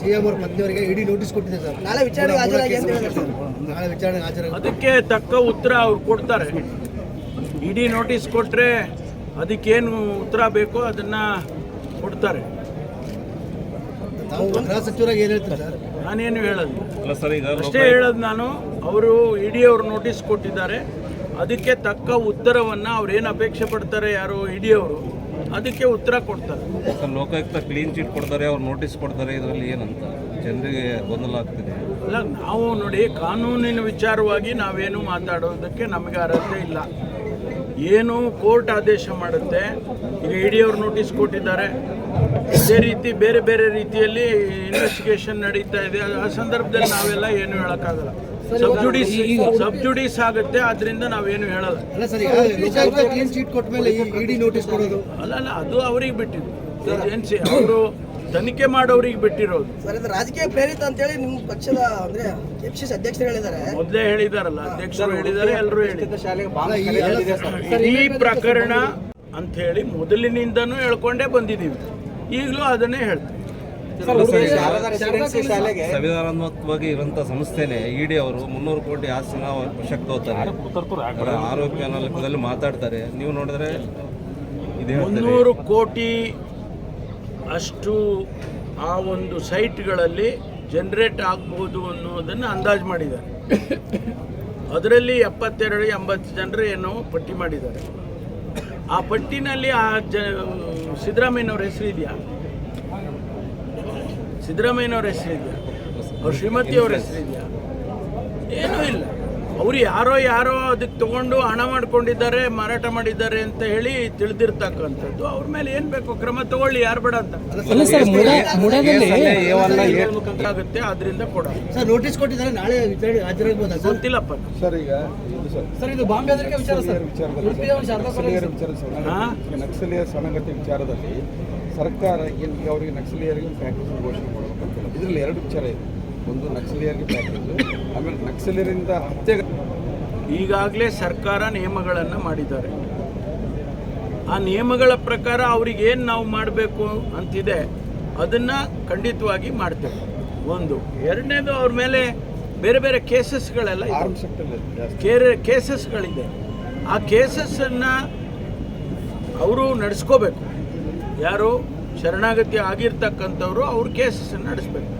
CM ಅವ್ರ ಪತ್ನಿಯವರಿಗೆ ಇಡಿ notice ಕೊಟ್ಟಿದೆ sir. ನಾಳೆ ವಿಚಾರಣೆ ಹಾಜರಾಗಿ ಅಂತ ಹೇಳಿದ್ರು. ಸರ್. ನಾಳೆ ವಿಚಾರಣೆಗೆ ಹಾಜರಾಗಿ ಅದಕ್ಕೆ ತಕ್ಕ ಉತ್ತರ ಅವ್ರು ಕೊಡ್ತಾರೆ. ಇಡೀ ನೋಟಿಸ್ ಕೊಟ್ಟರೆ ಅದಕ್ಕೇನು ಉತ್ತರ ಬೇಕೋ ಅದನ್ನು ಕೊಡ್ತಾರೆ. ತಾವು ಗೃಹ ಸಚಿವರಾಗಿ ಏನು ಹೇಳ್ತೀರಿ ಸರ್? ನಾನೇನು ಹೇಳೋದು? ಅಲ್ಲ ಸರ್ ಈಗ ಅಷ್ಟೇ ಹೇಳೋದು ನಾನು. ಅವರು ಇಡಿ ಅವರು ನೋಟಿಸ್ ಕೊಟ್ಟಿದ್ದಾರೆ. ಅದಕ್ಕೆ ತಕ್ಕ ಉತ್ತರವನ್ನು ಅವ್ರು ಏನು ಅಪೇಕ್ಷೆ ಪಡ್ತಾರೆ ಯಾರು ಇಡಿ ಅವರು ಅದಕ್ಕೆ ಉತ್ತರ ಕೊಡ್ತಾರೆ. ಲೋಕಾಯುಕ್ತ ಕ್ಲೀನ್ ಚೀಟ್ ಕೊಡ್ತಾರೆ ಅವ್ರು ನೋಟಿಸ್ ಕೊಡ್ತಾರೆ ಇದರಲ್ಲಿ ಏನಂತ? ಜನರಿಗೆ ಗೊಂದಲ ಆಗ್ತಿದೆ. ಅಲ್ಲ ನಾವು ನೋಡಿ ಕಾನೂನಿನ ವಿಚಾರವಾಗಿ ನಾವೇನು ಮಾತಾಡೋದಕ್ಕೆ ನಮಗೆ ಅರ್ಹತೆ ಇಲ್ಲ. ಏನು ಕೋರ್ಟ್ ಆದೇಶ ಮಾಡುತ್ತೆ ಈಗ ಇಡಿ ಅವರು ನೋಟಿಸ್ ಕೊಟ್ಟಿದ್ದಾರೆ. ಇದೇ ರೀತಿ ಬೇರೆ ಬೇರೆ ರೀತಿಯಲ್ಲಿ ಇನ್ವೆಸ್ಟಿಗೇಷನ್ ನಡೀತಾ ಇದೆ. ಆ ಸಂದರ್ಭದಲ್ಲಿ ನಾವೆಲ್ಲ ಏನು ಹೇಳೋಕ್ಕಾಗಲ್ಲ. ಸಬ್ಜುಡೀಸ್ ಸಬ್ಜುಡೀಸ್ ಆಗುತ್ತೆ ಆದ್ರಿಂದ ನಾವೇನು ಹೇಳಲ್ಲ. ಅಲ್ಲ ಸರ್ ಈಗ ಲೋಕಾಯುಕ್ತ ಕ್ಲೀನ್ ಚೀಟ್ ಕೊಟ್ಟ ಮೇಲೆ ಈ ಇಡಿ ನೋಟಿಸ್ ಕೊಡೋದು? ಅಲ್ಲ ಅಲ್ಲ ಅದು ಅವ್ರಿಗೆ ಬಿಟ್ಟಿದ್ದು. ಏಜೆನ್ಸಿ ಅವರು ತನಿಖೆ ಮಾಡೋರಿಗೆ ಬಿಟ್ಟಿರೋದು. ಸರ್ ಇದು ರಾಜಕೀಯ ಪ್ರೇರಿತ ಅಂತ ಹೇಳಿ ನಿಮ್ಮ ಪಕ್ಷದ ಅಂದ್ರೆ ಎಫ್ಸಿಸ್ ಅಧ್ಯಕ್ಷರು ಹೇಳಿದ್ದಾರೆ ಮೊದಲೇ ಹೇಳಿದಾರಲ್ಲ ಅಧ್ಯಕ್ಷರು ಹೇಳಿದ್ದಾರೆ ಎಲ್ಲರೂ ಹೇಳಿದ್ದಾರೆ. ಈ- ಈ ಪ್ರಕರಣ ಅಂತ ಹೇಳಿ ಮೊದಲಿನಿಂದನೂ ಹೇಳ್ಕೊಂಡೇ ಬಂದಿದ್ದೀವಿ. ಈಗಲೂ ಅದನ್ನೇ ಹೇಳ್ತೀವಿ ಸಂವಿಧಾನಾತ್ಮಕವಾಗಿ ಇರುವಂತ ಸಂಸ್ಥೆನೆ ಇಡಿ ಅವರು ಮುನ್ನೂರು ಕೋಟಿ ತಗೋತಾರೆ ಅವರ ಆರೋಗ್ಯ ಲೆಕ್ಕದಲ್ಲಿ ಮಾತಾಡ್ತಾರೆ. ನೀವು ನೋಡಿದ್ರೆ ಇದು ಹೇಳ್ತಾರೆ. ಮುನ್ನೂರು ಕೋಟಿ ಅಷ್ಟು ಆ ಒಂದು ಸೈಟ್ಗಳಲ್ಲಿ ಜನರೇಟ್ ಆಗ್ಬೋದು ಅನ್ನೋದನ್ನು ಅಂದಾಜು ಮಾಡಿದ್ದಾರೆ. ಅದರಲ್ಲಿ ಎಪ್ಪತ್ತೆರಡು ಎಂಬತ್ತು ಜನರು ಏನೋ ಪಟ್ಟಿ ಮಾಡಿದ್ದಾರೆ. ಆ ಪಟ್ಟಿನಲ್ಲಿ ಆ ಜ ಸಿದ್ದರಾಮಯ್ಯನವ್ರ ಹೆಸರು ಇದೆಯಾ? ಸಿದ್ದರಾಮಯ್ಯನವ್ರ ಹೆಸರು ಇದೆಯಾ ಅವ್ರ ಶ್ರೀಮತಿಯವ್ರ ಹೆಸರು ಇದೆಯಾ ಏನೂ ಇಲ್ಲ. ಅವ್ರು ಯಾರೋ ಯಾರೋ ಅದಕ್ಕೆ ತಗೊಂಡು ಹಣ ಮಾಡ್ಕೊಂಡಿದ್ದಾರೆ ಮಾರಾಟ ಮಾಡಿದ್ದಾರೆ ಅಂತ ಹೇಳಿ ತಿಳಿದಿರ್ತಕ್ಕಂಥದ್ದು. ಅವ್ರ ಮೇಲೆ ಏನು ಬೇಕು ಕ್ರಮ ತಗೊಳ್ಳಿ ಯಾರು ಬೇಡ ಅಂತ. ಆಗುತ್ತೆ ಅದರಿಂದ ಕೊಡ. ಸರ್ ನೋಟಿಸ್ ಕೊಟ್ಟಿದ್ದಾರೆ ನಾಳೆ ಸರ್? ಗೊತ್ತಿಲ್ಲಪ್ಪ ಸರ್ ಈಗ ಸರ್. ಸರ್ ಇದು ಬಾಂಬೆ ವಿಚಾರ ಸರ್. ವಿಚಾರದಲ್ಲಿ ಸರ್ಕಾರ ಏನು ಅವರಿಗೆ ನಕ್ಸಲೀಯರಿಗೆ ಪ್ಯಾಕೇಜ್ ಘೋಷಣೆ ಮಾಡಬೇಕಂತ ಇದರಲ್ಲಿ ಎರಡು ವಿಚಾರ ಇದೆ. ಒಂದು ನಕ್ಸಲಿಯರಿಗೆ ಪ್ಯಾಕೇಜ್ ಆಮೇಲೆ ನಕ್ಸಲಿಯರಿಂದ ಹತ್ಯೆ ಈಗಾಗಲೇ ಸರ್ಕಾರ ನಿಯಮಗಳನ್ನು ಮಾಡಿದ್ದಾರೆ. ಆ ನಿಯಮಗಳ ಪ್ರಕಾರ ಅವ್ರಿಗೆ ಏನು ನಾವು ಮಾಡಬೇಕು ಅಂತಿದೆ ಅದನ್ನು ಖಂಡಿತವಾಗಿ ಮಾಡ್ತೇವೆ. ಒಂದು. ಎರಡನೇದು ಅವ್ರ ಮೇಲೆ ಬೇರೆ ಬೇರೆ ಕೇಸಸ್ಗಳೆಲ್ಲ ಕೇರೆ ಕೇಸಸ್ಗಳಿದೆ. ಆ ಕೇಸಸ್ಸನ್ನು ಅವರು ನಡೆಸ್ಕೋಬೇಕು. ಯಾರು ಶರಣಾಗತಿ ಆಗಿರ್ತಕ್ಕಂಥವ್ರು ಅವ್ರ ಕೇಸಸ್ಸನ್ನು ನಡೆಸ್ಬೇಕು.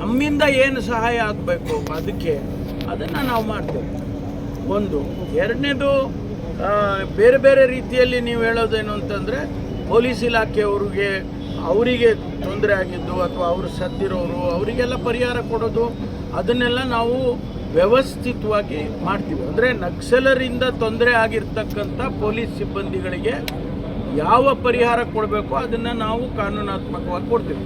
ನಮ್ಮಿಂದ ಏನು ಸಹಾಯ ಆಗಬೇಕು ಅದಕ್ಕೆ ಅದನ್ನು ನಾವು ಮಾಡ್ತೇವೆ. ಒಂದು. ಎರಡನೇದು ಬೇರೆ ಬೇರೆ ರೀತಿಯಲ್ಲಿ ನೀವು ಹೇಳೋದೇನು ಅಂತಂದರೆ, ಪೊಲೀಸ್ ಇಲಾಖೆಯವ್ರಿಗೆ ಅವರಿಗೆ ತೊಂದರೆ ಆಗಿದ್ದು ಅಥವಾ ಅವರು ಸತ್ತಿರೋರು, ಅವರಿಗೆಲ್ಲ ಪರಿಹಾರ ಕೊಡೋದು, ಅದನ್ನೆಲ್ಲ ನಾವು ವ್ಯವಸ್ಥಿತವಾಗಿ ಮಾಡ್ತೀವಿ. ಅಂದರೆ ನಕ್ಸಲರಿಂದ ತೊಂದರೆ ಆಗಿರ್ತಕ್ಕಂಥ ಪೊಲೀಸ್ ಸಿಬ್ಬಂದಿಗಳಿಗೆ ಯಾವ ಪರಿಹಾರ ಕೊಡಬೇಕು ಅದನ್ನು ನಾವು ಕಾನೂನಾತ್ಮಕವಾಗಿ ಕೊಡ್ತೀವಿ.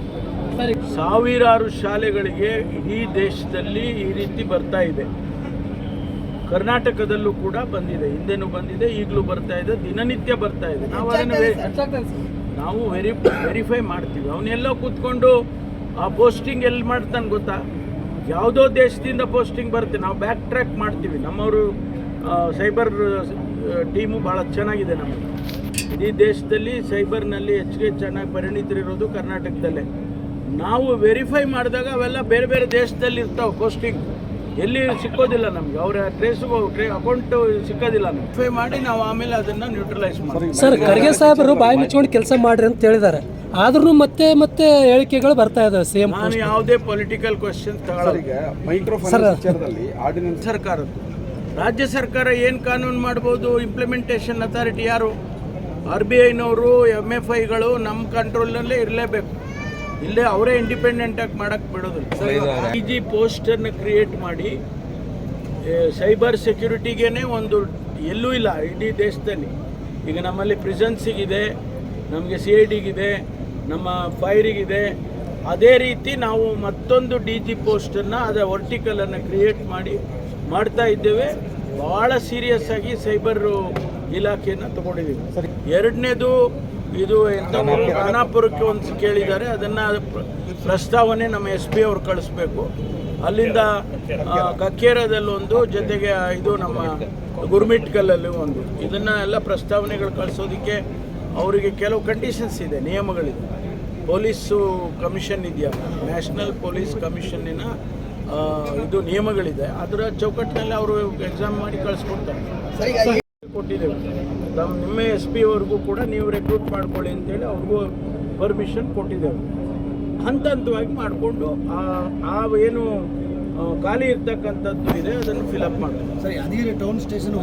ಸಾವಿರಾರು ಶಾಲೆಗಳಿಗೆ ಇಡೀ ದೇಶದಲ್ಲಿ ಈ ರೀತಿ ಬರ್ತಾ ಇದೆ. ಕರ್ನಾಟಕದಲ್ಲೂ ಕೂಡ ಬಂದಿದೆ. ಹಿಂದೆನೂ ಬಂದಿದೆ ಈಗಲೂ ಬರ್ತಾ ಇದೆ ದಿನನಿತ್ಯ ಬರ್ತಾ ಇದೆ. ನಾವು ಅದನ್ನು ನಾವು ವೆರಿ ವೆರಿಫೈ ಮಾಡ್ತೀವಿ. ಅವನ್ನೆಲ್ಲ ಕೂತ್ಕೊಂಡು ಆ ಪೋಸ್ಟಿಂಗ್ ಎಲ್ಲಿ ಮಾಡ್ತಾನೆ ಗೊತ್ತಾ? ಯಾವುದೋ ದೇಶದಿಂದ ಪೋಸ್ಟಿಂಗ್ ಬರುತ್ತೆ. ನಾವು ಬ್ಯಾಕ್ ಟ್ರ್ಯಾಕ್ ಮಾಡ್ತೀವಿ. ನಮ್ಮವರು ಸೈಬರ್ ಟೀಮು ಭಾಳ ಚೆನ್ನಾಗಿದೆ ನಮಗೆ ಇಡೀ ದೇಶದಲ್ಲಿ ಸೈಬರ್ನಲ್ಲಿ ಹೆಚ್ಚಿಗೆ ಚೆನ್ನಾಗಿ ಪರಿಣಿತರಿರೋದು ಕರ್ನಾಟಕದಲ್ಲೇ. ನಾವು ವೆರಿಫೈ ಮಾಡಿದಾಗ ಅವೆಲ್ಲ ಬೇರೆ ಬೇರೆ ದೇಶದಲ್ಲಿ ಇರ್ತಾವೆ ಪೋಸ್ಟಿಂಗ್ ಎಲ್ಲಿ ಸಿಕ್ಕೋದಿಲ್ಲ ನಮಗೆ. ಅವರ ಟ್ರೇಸ್ ಅಕೌಂಟ್ ಸಿಕ್ಕೋದಿಲ್ಲ ನಮ್ಗೆ. ಮಾಡಿ ನಾವು ಆಮೇಲೆ ಅದನ್ನು ನ್ಯೂಟ್ರಲೈಸ್ ಮಾಡಿ ಸರ್ ಖರ್ಗೆ ಸಾಹೇಬರು ಬಾಯಿ ಮುಚ್ಕೊಂಡು ಕೆಲಸ ಮಾಡ್ರಿ ಅಂತ ಹೇಳಿದ್ದಾರೆ. ಆದ್ರೂ ಮತ್ತೆ ಮತ್ತೆ ಹೇಳಿಕೆಗಳು ಬರ್ತಾ ಇದಾವೆ ಸೇಮ್ ನಾನು ಯಾವುದೇ ಪೊಲಿಟಿಕಲ್ ಕ್ವಶನ್ ಸರ್ ಆರ್ಡಿನೆನ್ಸ್ ಸರ್ಕಾರದ್ದು. ರಾಜ್ಯ ಸರ್ಕಾರ ಏನು ಕಾನೂನು ಮಾಡ್ಬೋದು? ಇಂಪ್ಲಿಮೆಂಟೇಷನ್ ಅಥಾರಿಟಿ ಯಾರು? ಆರ್ ಬಿ ಐನವರು ಎಂ ಎಫ್ ಐಗಳು ನಮ್ಮ ಕಂಟ್ರೋಲ್ನಲ್ಲೇ ಇರಲೇಬೇಕು. ಇಲ್ಲೇ ಅವರೇ ಇಂಡಿಪೆಂಡೆಂಟಾಗಿ ಮಾಡಕ್ ಬಿಡೋದಿಲ್ಲ. ಡಿ ಜಿ ಪೋಸ್ಟರ್ನ ಕ್ರಿಯೇಟ್ ಮಾಡಿ ಸೈಬರ್ ಸೆಕ್ಯೂರಿಟಿಗೆ ಒಂದು ಎಲ್ಲೂ ಇಲ್ಲ ಇಡೀ ದೇಶದಲ್ಲಿ. ಈಗ ನಮ್ಮಲ್ಲಿ ಪ್ರಿಸನ್ಸಿಗಿದೆ ನಮಗೆ ಸಿ ಐ ಡಿಗಿದೆ ನಮ್ಮ ಫೈರಿಗಿದೆ ಅದೇ ರೀತಿ ನಾವು ಮತ್ತೊಂದು ಡಿ ಜಿ ಪೋಸ್ಟನ್ನು ಅದರ ವರ್ಟಿಕಲನ್ನು ಕ್ರಿಯೇಟ್ ಮಾಡಿ ಮಾಡ್ತಾ ಇದ್ದೇವೆ. ಭಾಳ ಸೀರಿಯಸ್ ಆಗಿ ಸೈಬರ್ ಇಲಾಖೆಯನ್ನು ತಗೊಂಡಿದ್ದೀವಿ. ಎರಡನೇದು ಇದು ಎಂತ ಖಾನಾಪುರಕ್ಕೆ ಒಂದು ಕೇಳಿದ್ದಾರೆ. ಅದನ್ನು ಪ್ರಸ್ತಾವನೆ ನಮ್ಮ ಎಸ್ ಪಿ ಅವ್ರು ಕಳಿಸ್ಬೇಕು. ಅಲ್ಲಿಂದ ಕಕ್ಕೇರದಲ್ಲೊಂದು ಜೊತೆಗೆ ಇದು ನಮ್ಮ ಗುರುಮಿಟ್ಕಲ್ಲಲ್ಲಿ ಒಂದು. ಇದನ್ನು ಎಲ್ಲ ಪ್ರಸ್ತಾವನೆಗಳು ಕಳಿಸೋದಕ್ಕೆ ಅವರಿಗೆ ಕೆಲವು ಕಂಡೀಷನ್ಸ್ ಇದೆ ನಿಯಮಗಳಿದೆ. ಪೊಲೀಸು ಕಮಿಷನ್ ಇದೆಯಾ ನ್ಯಾಷನಲ್ ಪೊಲೀಸ್ ಕಮಿಷನ್ನಿನ ಇದು ನಿಯಮಗಳಿದೆ. ಅದರ ಚೌಕಟ್ಟಿನಲ್ಲಿ ಅವರು ಎಕ್ಸಾಮ್ ಮಾಡಿ ಕಳಿಸ್ಕೊಡ್ತಾರೆ. ಕೊಟ್ಟಿದ್ದೇವೆ. ನಮ್ಮ ನಿಮ್ಮ ಎಸ್ ಪಿ ಅವ್ರಿಗೂ ಕೂಡ ನೀವು ರೆಕ್ರೂಟ್ ಮಾಡ್ಕೊಳ್ಳಿ ಅಂತೇಳಿ ಅವ್ರಿಗೂ ಪರ್ಮಿಷನ್ ಕೊಟ್ಟಿದ್ದೇವೆ. ಹಂತ ಹಂತವಾಗಿ ಮಾಡಿಕೊಂಡು ಆ ಏನು ಖಾಲಿ ಇರ್ತಕ್ಕಂಥದ್ದು ಇದೆ, ಅದನ್ನು ಫಿಲಪ್ ಮಾಡ್ತೇವೆ. ಸರಿ ಅದೇ ಟೌನ್ ಸ್ಟೇಷನ್